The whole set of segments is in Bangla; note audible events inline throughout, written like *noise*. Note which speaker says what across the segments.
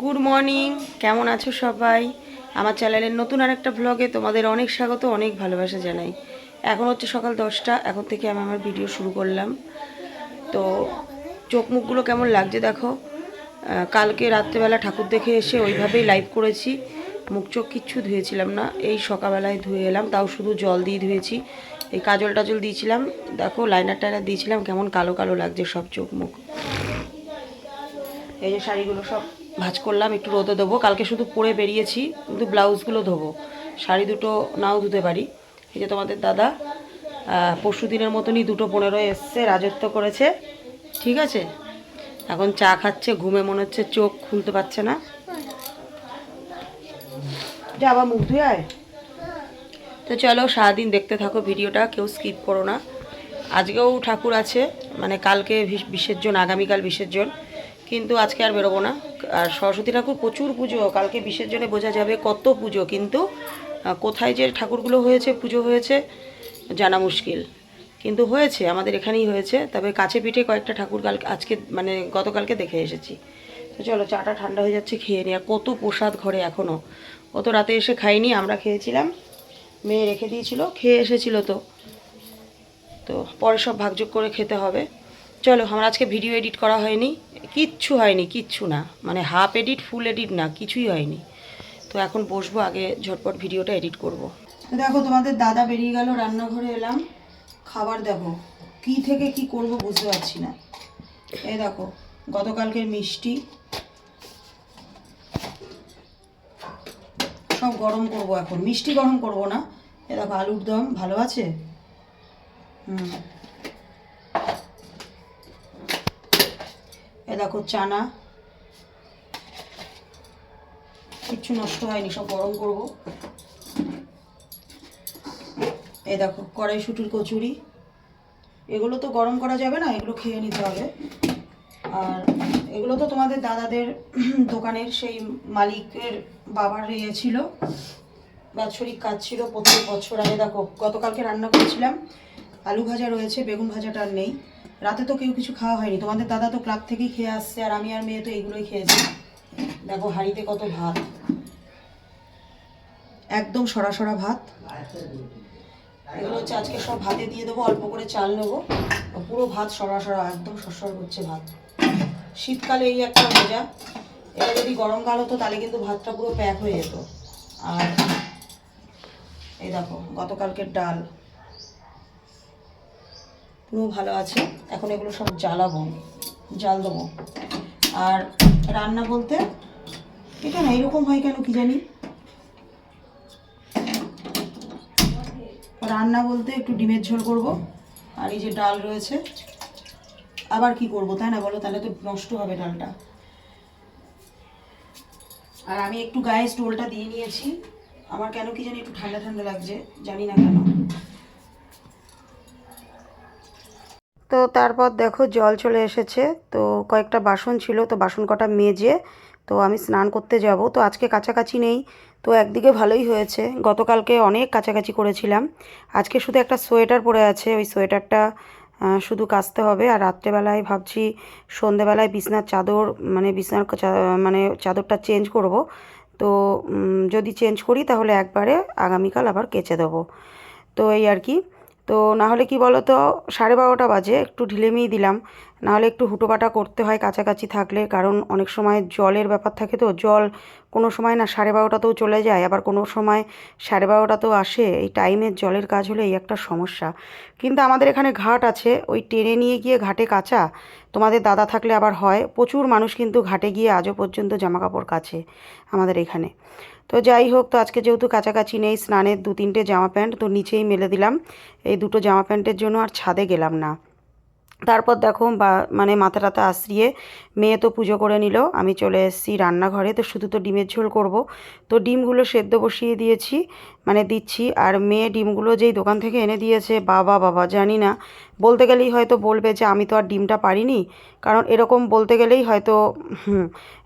Speaker 1: গুড মর্নিং কেমন আছো সবাই? আমার চ্যানেলের নতুন আর একটা ব্লগে তোমাদের অনেক স্বাগত, অনেক ভালোবাসা জানাই। এখন হচ্ছে সকাল দশটা, এখন থেকে আমি আমার ভিডিও শুরু করলাম। তো চোখ মুখগুলো কেমন লাগছে দেখো? কালকে রাত্রেবেলা ঠাকুর দেখে এসে ওইভাবেই লাইভ করেছি। মুখ চোখ কিচ্ছু ধুয়েছিলাম না, এই সকালবেলায় ধুয়ে এলাম, তাও শুধু জল দিয়ে ধুয়েছি। এই কাজল টাজল দিয়েছিলাম, দেখো লাইনার টাইনার দিয়েছিলাম, কেমন কালো কালো লাগছে সব চোখ মুখ। এই যে শাড়িগুলো সব ভাঁজ করলাম, একটু রোদে দেবো কালকে শুধু পরে বেরিয়েছি, কিন্তু ব্লাউজগুলো ধোবো। শাড়ি দুটো নাও ধুতে পারি। এই যে তোমাদের দাদা পরশু দিনের মতনই দুটো পনেরো এসছে, রাজত্ব করেছে। ঠিক আছে? এখন চা খাচ্ছে, ঘুমে মনে হচ্ছে চোখ খুলতে পারছে না। যা, আবার মুখ ধুয়ে আয়। তো চলো, সারাদিন দেখতে থাকো ভিডিওটা, কেউ স্কিপ করো না। আজকেও ঠাকুর আছে মানে কালকে বিস- বিসর্জন, আগামীকাল বিসর্জন। কিন্তু আজকে আর বেরোবো না। আর সরস্বতী ঠাকুর প্রচুর পুজো, কালকে বিসর্জনে বোঝা যাবে কত পুজো, কিন্তু কোথায় যে ঠাকুরগুলো হয়েছে, পুজো হয়েছে, জানা মুশকিল। কিন্তু হয়েছে, আমাদের এখানেই হয়েছে, তবে কাছে পিঠে কয়েকটা ঠাকুর কাল আজকে মানে গতকালকে দেখে এসেছি। তো চলো, চাটা ঠান্ডা হয়ে যাচ্ছে, খেয়ে আর কত প্রসাদ ঘরে এখনও অত রাতে এসে খাইনি, আমরা খেয়েছিলাম, মেয়ে রেখে দিয়েছিল, খেয়ে এসেছিল তো। তো পরে সব ভাগযোগ করে খেতে হবে। চলো, আমার আজকে ভিডিও এডিট করা হয়নি। কিচ্ছু হয়নি, কিচ্ছু না। মানে হাফ এডিট ফুল এডিট না, কিছুই হয়নি। তো এখন বসবো, আগে ঝটপট ভিডিওটা এডিট করব। দেখো, তোমাদের দাদা বেরিয়ে গেল, রান্নাঘরে এলাম। খাবার দেখো, কি থেকে কি করব বুঝতে পারছি না। এই দেখো, গতকালকের মিষ্টি। সব গরম করব এখন। মিষ্টি গরম করব না। এ দেখো, আলুর দম, ভালো আছে? হুম। দেখো, চানা। কিচ্ছু নষ্ট হয়নি, সব গরম করব। এই দেখো, কড়াইশুটির কচুরি। এগুলো তো গরম করা যাবে না, এগুলো খেয়ে নিতে হবে। আর এগুলো তো তোমাদের দাদাদের *clears throat* দোকানের সেই মালিকের বাবার ইয়ে ছিল, বাৎসরিক কাজ ছিল প্রত্যেক বছর। আগে দেখো, গতকালকে রান্না করেছিলাম। আলু ভাজা রয়েছে, বেগুন ভাজাটা আর নেই। রাতে তো কেউ কিছু খাওয়া হয়নি। তোমাদের দাদা তো ক্লাব থেকেই খেয়ে আসছে আর আমি আর মেয়ে তো এইগুলোই খেয়েছি দেখো হাঁড়িতে কত ভাত। একদম সরা সরা ভাত। এগুলো হচ্ছে আজকে সব ভাতে দিয়ে দেবো, অল্প করে চাল নেব। পুরো ভাত সরা সরা একদম সরসর হচ্ছে ভাত। শীতকালে এই একটা মজা। এটা যদি গরমকাল হতো, তাহলে কিন্তু ভাতটা পুরো প্যাক হয়ে যেত। আর এই দেখো, গতকালকের ডাল। পুরো ভালো আছে। এখন এগুলো সব জ্বালাবো। জাল দেবো। আর রান্না বলতে এটা না, এরকম হয় কেন কি জানি? রান্না বলতে একটু ডিমের ঝোল করব। আর এই যে ডাল রয়েছে। আবার কি করব, তাই না বলো? তাহলে তো নষ্ট হবে ডালটা। আর আমি একটু গায়ে স্টোলটা দিয়ে নিয়েছি। আমার কেন কি জানি একটু ঠান্ডা ঠান্ডা লাগছে, জানি না কেন। তো তারপর দেখো জল চলে এসেছে। তো কয়েকটা বাসন ছিল, তো বাসন কটা মেজে তো আমি স্নান করতে যাব। তো আজকে কাছাকাছি নেই, তো একদিকে ভালোই হয়েছে। গতকালকে অনেক কাছাকাছি করেছিলাম। আজকে শুধু একটা সোয়েটার পরে আছে, ওই সোয়েটারটা শুধু কাচতে হবে। আর রাত্রেবেলায় ভাবছি সন্ধেবেলায় বিছনার চাদর মানে বিছনার মানে চাদরটা চেঞ্জ করব। তো যদি চেঞ্জ করি তাহলে একবারে আগামীকাল আবার কেচে দেবো। তো এই আর কি। তো না হলে কি বলো তো সাড়ে বারোটা বাজে, একটু ঢিলেমিই দিলাম। না হলে একটু হুটোপাটা করতে হয় কাছাকাছি থাকলে, কারণ অনেক সময় জলের ব্যাপার থাকে তো, জল কোনো সময় না সাড়ে বারোটাতেও চলে যায়, আবার কোনো সময় সাড়ে বারোটাতেও আসে। এই টাইমের জলের কাজ হলে এই একটা সমস্যা। কিন্তু আমাদের এখানে ঘাট আছে, ওই টেনে নিয়ে গিয়ে ঘাটে কাচা। তোমাদের দাদা থাকলে আবার হয়, প্রচুর মানুষ কিন্তু ঘাটে গিয়ে আজও পর্যন্ত জামাকাপড় কাছে আমাদের এখানে। তো যাই হোক, তো আজকে যেহেতু কাছাকাছি নেই, স্নানের দু তিনটে জামা প্যান্ট, তো নিচেই মেলে দিলাম। এই দুটো জামা প্যান্টের জন্য আর ছাদে গেলাম না। তারপর দেখো বা মানে মাথা টাথা আশ্রিয়ে মেয়ে তো পুজো করে নিল, আমি চলে এসেছি রান্নাঘরে। তো শুধু তো ডিমের ঝোল করব। তো ডিমগুলো সেদ্ধ বসিয়ে দিয়েছি মানে দিচ্ছি। আর মেয়ে ডিমগুলো যেই দোকান থেকে এনে দিয়েছে, বাবা বাবা, জানি না। বলতে গেলেই হয়তো বলবে যে, আমি তো আর ডিমটা পারিনি। কারণ এরকম বলতে গেলেই হয়তো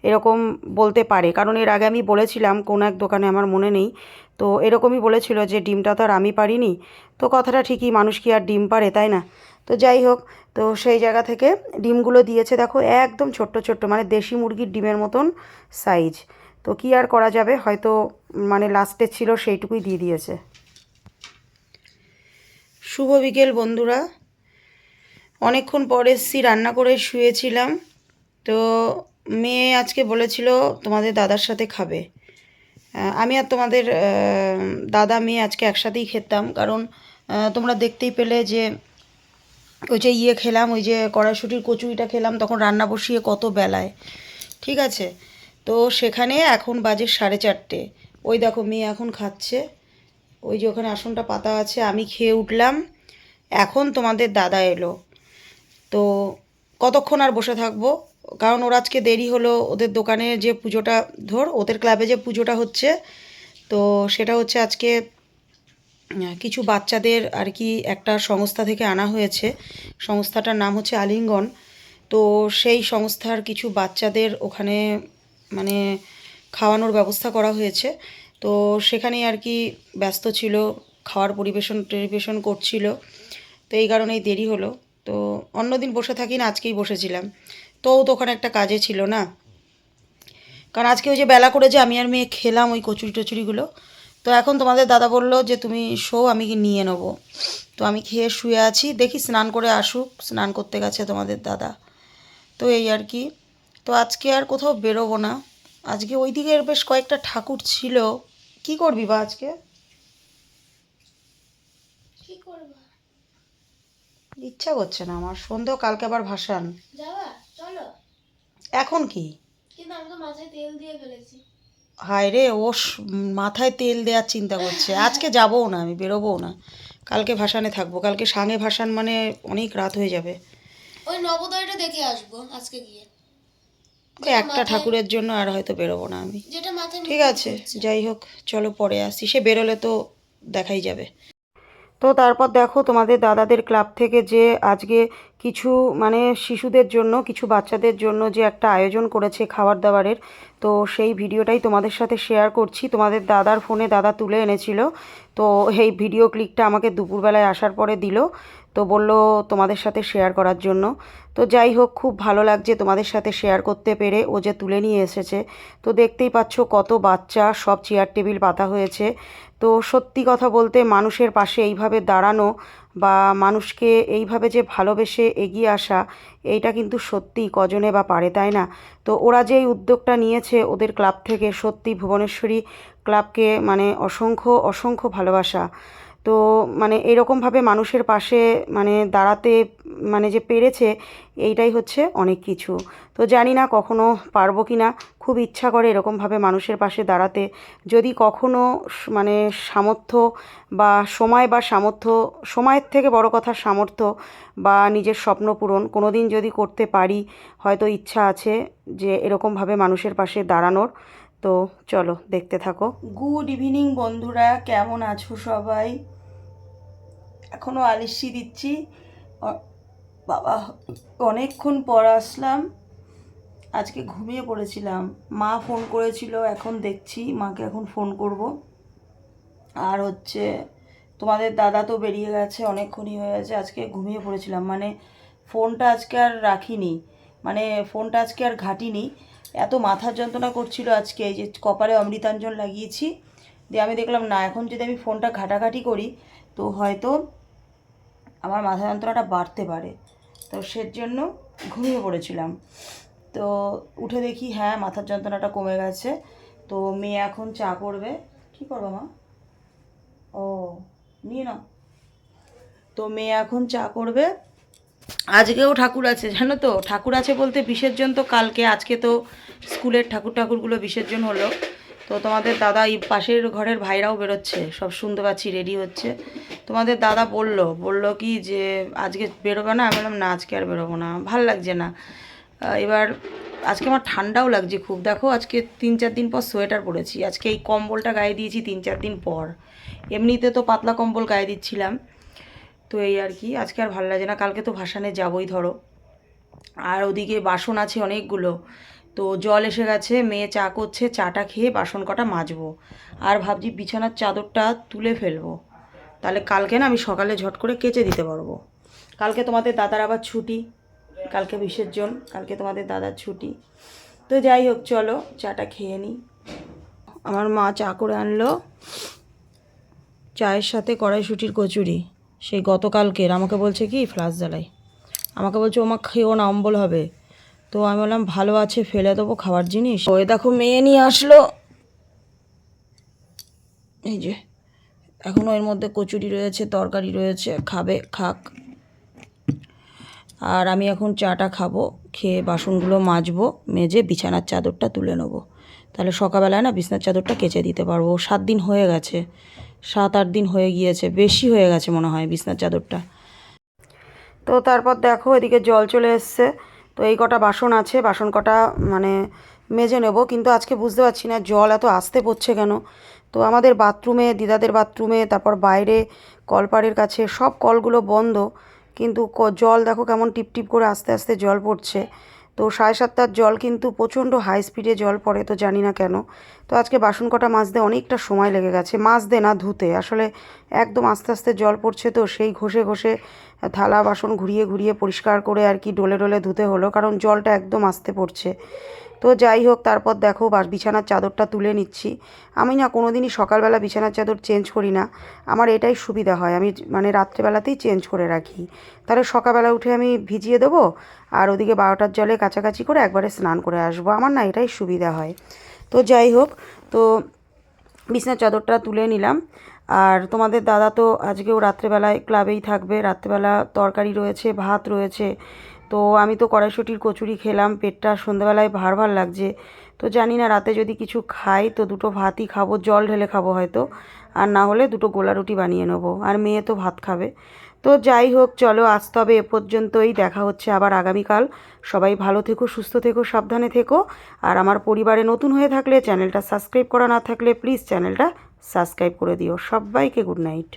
Speaker 1: এরকম বলতে পারে। কারণ এর আগে আমি বলেছিলাম, কোনো এক দোকানে আমার মনে নেই। তো এরকমই বলেছিল যে, ডিমটা তো আর আমি পারিনি। তো কথাটা ঠিকই, মানুষ কি আর ডিম পারে, তাই না? তো যাই হোক, তো সেই জায়গা থেকে ডিমগুলো দিয়েছে, দেখো একদম ছোট্ট ছোট্ট মানে দেশি মুরগির ডিমের মতন সাইজ তো কি আর করা যাবে? হয়তো মানে লাস্টে ছিল, সেইটুকুই দিয়ে দিয়েছে। শুভ বিকেল বন্ধুরা। অনেকক্ষণ পর এসছি, রান্না করে শুয়েছিলাম। তো মেয়ে আজকে বলেছিল, তোমাদের দাদার সাথে খাবে। আমি আর তোমাদের দাদা, মেয়ে আজকে একসাথেই খেতাম। কারণ তোমরা দেখতেই পেলে যে ওই যে ইয়ে খেলাম, ওই যে কড়াইশুটির কচুরিটা খেলাম, তখন রান্না বসিয়ে কত বেলায়। ঠিক আছে? তো সেখানে এখন বাজে সাড়ে চারটে। ওই দেখো, মেয়ে এখন খাচ্ছে। ওই যে ওখানে আসনটা পাতা আছে, আমি খেয়ে উঠলাম। এখন তোমাদের দাদা এলো। তো কতক্ষণ আর বসে থাকব? কারণ ওর আজকে দেরি হলো ওদের দোকানে যে পুজোটা, ধর, ওদের ক্লাবে যে পুজোটা হচ্ছে, তো সেটা হচ্ছে আজকে কিছু বাচ্চাদের আর কি একটা সংস্থা থেকে আনা হয়েছে। সংস্থাটার নাম হচ্ছে আলিঙ্গন। তো সেই সংস্থার কিছু বাচ্চাদের ওখানে মানে খাওয়ানোর ব্যবস্থা করা হয়েছে। তো সেখানে আর কি ব্যস্ত ছিল, খাওয়ার পরিবেশন পরিবেশন করছিল। তো এই কারণেই দেরি হলো। তো অন্যদিন বসে থাকি না, আজকেই বসেছিলাম। তো তো ওখানে একটা কাজে ছিল না। কারণ আজকে ওই যে বেলা করে যে আমি আর মেয়ে খেলাম ওই কচুরি টচুরিগুলো তো এখন তোমাদের দাদা বলল যে তুমি শো আমি কি নিয়ে নেব। তো আমি খেয়ে শুয়ে আছি। দেখি স্নান করে আসুক স্নান করতে গেছে তোমাদের দাদা। তো এই আর কি। তো আজকে আর কোথাও বেরোবো না। আজকে ওই দিকের বেশ কয়েকটা ঠাকুর ছিল। কি করবি বা আজকে? ইচ্ছা করছে না আমার। সন্ধ্যেও কালকে আবার ভাসান। এখন কি?
Speaker 2: কিন্তু আমি তো মাথায় তেল দিয়ে ফেলেছি।
Speaker 1: হায় রে ও মাথায় তেল দেওয়ার চিন্তা করছে। আজকে যাবও না আমি বেরোবও না। কালকে ভাসানে থাকব। কালকে সাঙে ভাসান মানে অনেক রাত হয়ে যাবে।
Speaker 2: ওই নবোদয়টা দেখে আসব আজকে গিয়ে।
Speaker 1: একটা ঠাকুরের জন্য আর হয়তো বেরোবো না আমি। ঠিক আছে যাই হোক চলো পরে আসি সে বেরোলে তো দেখাই যাবে। তো তারপর দেখো তোমাদের দাদাদের ক্লাব থেকে যে আজকে কিছু মানে শিশুদের জন্য, কিছু বাচ্চাদের জন্য যে একটা আয়োজন করেছে খাবার দাবারের, তো সেই ভিডিওটাই তোমাদের সাথে শেয়ার করছি। তোমাদের দাদার ফোনে দাদা তুলে এনেছিল, তো এই ভিডিও ক্লিকটা আমাকে দুপুরবেলায় আসার পরে দিল। তো বলল তোমাদের সাথে শেয়ার করার জন্য। তো যাই হোক, খুব ভালো লাগছে তোমাদের সাথে শেয়ার করতে পেরে। ও যে তুলে নিয়ে এসেছে। তো দেখতেই পাচ্ছ কত বাচ্চা, সব চেয়ার টেবিল পাতা হয়েছে। তো সত্যি কথা বলতে মানুষের পাশে এইভাবে দাঁড়ানো বা মানুষকে এইভাবে যে ভালোবেসে এগিয়ে আসা, এইটা কিন্তু সত্যি কজনে বা পারে, তাই না? তো ওরা যে উদ্যোগটা নিয়েছে ওদের ক্লাব থেকে সত্যি ভুবনেশ্বরী ক্লাবকে মানে অসংখ্য অসংখ্য ভালোবাসা। তো মানে এরকমভাবে মানুষের পাশে মানে দাঁড়াতে মানে যে পেরেছে, এইটাই হচ্ছে অনেক কিছু। তো জানি না কখনো পারব কি না খুব ইচ্ছা করে এরকমভাবে মানুষের পাশে দাঁড়াতে। যদি কখনো মানে সামর্থ্য বা সময় বা সামর্থ্য, সময়ের থেকে বড় কথা সামর্থ্য বা নিজের স্বপ্ন পূরণ কোনো দিন যদি করতে পারি, হয়তো ইচ্ছা আছে যে এরকমভাবে মানুষের পাশে দাঁড়ানোর। তো চলো, দেখতে থাকো। গুড ইভিনিং বন্ধুরা, কেমন আছো সবাই? এখনও আলিশি দিচ্ছি। বাবা, অনেকক্ষণ পর আসলাম। আজকে ঘুমিয়ে পড়েছিলাম। মা ফোন করেছিল, এখন দেখছি, মাকে এখন ফোন করব। আর হচ্ছে, তোমাদের দাদা তো বেরিয়ে গেছে, অনেকক্ষণই হয়ে গেছে, আজকে ঘুমিয়ে পড়েছিলাম। মানে ফোনটা আজকে আর রাখিনি। মানে ফোনটা আজকে আর ঘাটিনি। এত মাথার যন্ত্রণা করছিল আজকে, এই যে কপালে অমৃতাঞ্জন লাগিয়েছি। দিয়ে আমি দেখলাম, না, এখন যদি আমি ফোনটা ঘাটাঘাটি করি, তো হয়তো আমার মাথা যন্ত্রণাটা বাড়তে পারে। তো সের জন্য ঘুমিয়ে পড়েছিলাম। তো উঠে দেখি হ্যাঁ মাথার যন্ত্রণাটা কমে গেছে। তো মেয়ে এখন চা করবে। কী করব মা? ও, নিয়ে নাও। তো মেয়ে এখন চা করবে। আজকেও ঠাকুর আছে, জানো তো? ঠাকুর আছে বলতে বিসর্জন তো কালকে, আজকে তো স্কুলের ঠাকুর ঠাকুরগুলো বিসর্জন হলো। তো তোমাদের দাদা এই পাশের ঘরের ভাইরাও বেরোচ্ছে, সব শুনতে পাচ্ছি রেডি হচ্ছে। তোমাদের দাদা বলল বলল কি যে আজকে বেরোবে না? আমি বললাম, না, আজকে আর বেরোবো না, ভালো লাগছে না। এবার আজকে আমার ঠান্ডাও লাগছে খুব। দেখো, আজকে তিন চার দিন পর সোয়েটার পরেছি। আজকে এই কম্বলটা গায়ে দিয়েছি তিন চার দিন পর। এমনিতে তো পাতলা কম্বল গায়ে দিচ্ছিলাম। তো এই আর কি, আজকে আর ভালো লাগে না, কালকে তো ভাসানে যাবই ধরো। আর ওদিকে বাসন আছে অনেকগুলো, তো জল এসে গেছে, মেয়ে চা করছে, চাটা খেয়ে বাসন কটা মাজবো। আর ভাবছি বিছানার চাদরটা তুলে ফেলব। তাহলে কালকে না আমি সকালে ঝট করে কেচে দিতে পারব। কালকে তোমাদের দাদার আবার ছুটি, কালকে বিসর্জন কালকে তোমাদের দাদার ছুটি। তো যাই হোক, চলো চাটা খেয়ে নিই। আমার মা চা করে আনলো, চায়ের সাথে কড়াইশুটির কচুরি। সেই গতকালকের, আমাকে বলছে কি ফ্লাস জ্বালাই। আমাকে বলছে, ওমা খেয়েও না, অম্বল হবে। তো আমি বললাম, ভালো আছে, ফেলে দেবো খাবার জিনিস। ওই দেখো, মেয়ে নিয়ে আসলো। এই যে এখনও এর মধ্যে কচুরি রয়েছে, তরকারি রয়েছে, খাবে, খাক। আর আমি এখন চাটা খাব, খেয়ে বাসনগুলো মাজবো, মেজে বিছানার চাদরটা তুলে নেব। তাহলে সকালবেলায় না বিছানার চাদরটা কেচে দিতে পারব। সাত দিন হয়ে গেছে। সাত আট দিন হয়ে গিয়েছে, বেশি হয়ে গেছে মনে হয় বিছনার চাদরটা। তো তারপর দেখো এদিকে জল চলে এসছে। তো এই কটা বাসন আছে, বাসন কটা মানে মেজে নেব, কিন্তু আজকে বুঝতে পারছি না জল এত আসতে পড়ছে কেন। তো আমাদের বাথরুমে, দিদাদের বাথরুমে, তারপর বাইরে কলপাড়ের কাছে সব কলগুলো বন্ধ, কিন্তু জল দেখো কেমন টিপ টিপ করে আস্তে আস্তে জল পড়ছে। তো সাড়ে সাতটার জল কিন্তু প্রচণ্ড হাই স্পিডে জল পড়ে, তো জানি না কেন। তো আজকে বাসন কটা মাজতে অনেকটা সময় লেগে গেছে। মাজতে না, ধুতে। আসলে একদম আস্তে আস্তে জল পড়ছে তো, সেই ঘষে ঘষে থালা, বাসন ঘুরিয়ে ঘুরিয়ে পরিষ্কার করে আর কি ডোলে ডোলে ধুতে হলো, কারণ জলটা একদম আস্তে পড়ছে। তো যাই হোক, তারপর দেখো বিছানার চাদরটা তুলে নিচ্ছি। আমি না কোনো দিনই সকালবেলা বিছানার চাদর চেঞ্জ করি না। আমার এটাই সুবিধা হয়। আমি মানে রাত্রেবেলাতেই চেঞ্জ করে রাখি। তাহলে সকালবেলা উঠে আমি ভিজিয়ে দেবো আর ওদিকে বারোটার জলে কাছাকাছি করে একবারে স্নান করে আসব। আমার না এটাই সুবিধা হয়। তো যাই হোক, তো বিছানার চাদরটা তুলে নিলাম। আর তোমাদের দাদা তো আজকেও রাত্রেবেলায় ক্লাবেই থাকবে। রাত্রেবেলা তরকারি রয়েছে, ভাত রয়েছে। তো আমি তো কড়াইশুটির কচুরি খেলাম, পেটটা সন্ধ্যাবেলায় ভার ভার লাগছে। তো জানি না, রাতে যদি কিছু খাই তো দুটো ভাতই খাব, জল ঢেলে খাব হয়তো। আর না হলে দুটো গোলা রুটি বানিয়ে নেব। আর মেয়ে তো ভাত খাবে। তো যাই হোক, চলো আজ তবে এ পর্যন্তই। দেখা হচ্ছে আবার আগামীকাল। সবাই ভালো থেকো, সুস্থ থেকো, সাবধানে থেকো। আর আমার পরিবারে নতুন হয়ে থাকলে চ্যানেলটা সাবস্ক্রাইব করা না থাকলে প্লিজ চ্যানেলটা সাবস্ক্রাইব করে দিও। সবাইকে গুড নাইট।